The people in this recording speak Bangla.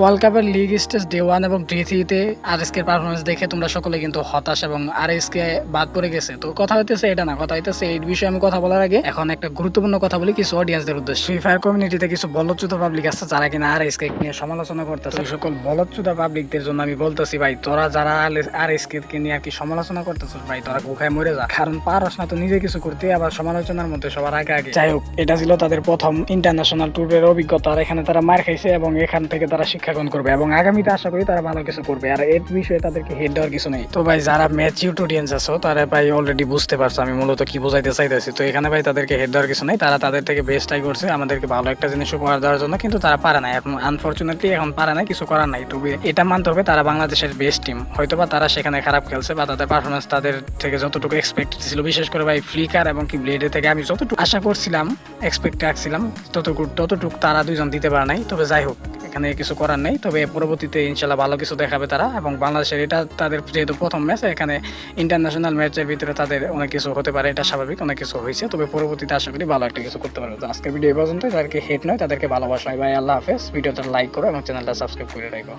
ওয়ার্ল্ড কাপের লিগ স্টেজ ডে ওয়ান এবং ডে থ্রিতে আর এস পারফরমেন্স দেখে তোমরা সকলে কিন্তু হতাশ এবং আর এস কে বাদ পড়ে গেছে। তো কথা হইতেছে এটা না কথা হইতেছে এই বিষয়ে আমি কথা বলার আগে এখন একটা গুরুত্বপূর্ণ কথা বলি কিছু অডিয়েন্সদের উদ্দেশ্যে। ফ্রি ফায়ার কমিউনিটিতে কিছু বলচ্যুত পাবলিক আছে যারা কিনা আর এস কে নিয়ে সমালোচনা করতেছে। সকল বলচ্যুত পাবলিকদের জন্য আমি বলতেছি ভাই তোরা যারা আর এস কে নিয়ে আর কি সমালোচনা করতেছিস ভাই তোরা গুখায় মরে যা। কারণ পারস না তো নিজে কিছু করতে আবার সমালোচনার মধ্যে সবার আগে আগে। যাই হোক এটা ছিল তাদের প্রথম ইন্টারন্যাশনাল ট্যুরের অভিজ্ঞতা আর এখানে তারা মার খাইছে এবং এখান থেকে তারা শিক্ষা গ্রহণ করবে এবং আগামীতে আশা করি তারা ভালো কিছু করবে। আর এর বিষয়ে তাদেরকে হেড দেওয়ার কিছু নেই। তো ভাই, যারা ম্যাচ অডিয়েন্স আছো, তারা ভাই অলরেডি বুঝতে পারছ, আমি মূলত কি বোঝাইতে চাইতেছি। তো এখানে ভাই তাদেরকে হেড দেওয়ার কিছু নেই। তারা তাদের থেকে বেস্টটাই করছে, আমাদেরকে ভালো একটা জিনিস উপহার দেওয়ার জন্য, কিন্তু তারা পারে না এখন আনফর্চুনেটলি এখন পারে না কিছু করার নাই। তবে এটা মানতে হবে, তারা বাংলাদেশের বেস্ট টিম হয়তো বা তারা সেখানে খারাপ খেলছে বা তাদের পারফরমেন্স তাদের থেকে যতটুকু এক্সপেক্ট ছিল। বিশেষ করে ভাই ফ্লিকার এবং কি ব্লেডে থেকে আমি যতটুকু আশা করছিলাম এক্সপেক্ট রাখছিলাম, ততটুকু ততটুকু তারা দুইজন দিতে পারে নাই। তবে যাই হোক এখানে কিছু করার নেই। তবে পরবর্তীতে ইনশাল্লাহ ভালো কিছু দেখাবে তারা এবং বাংলাদেশের এটা তাদের যেহেতু প্রথম ম্যাচ, এখানে ইন্টারন্যাশনাল ম্যাচের ভিতরে তাদের অনেক কিছু হতে পারে, এটা স্বাভাবিক অনেক কিছু হয়েছে। তবে পরবর্তীতে আশা করি ভালো একটা কিছু করতে পারবে। তো আজকের ভিডিও এই পর্যন্ত তাদেরকে হেট নয়, তাদেরকে ভালোবাসা হয়। ভাই, আল্লাহ হাফেজ। ভিডিওটা লাইক করো এবং চ্যানেলটা সাবস্ক্রাইব করে রাখো।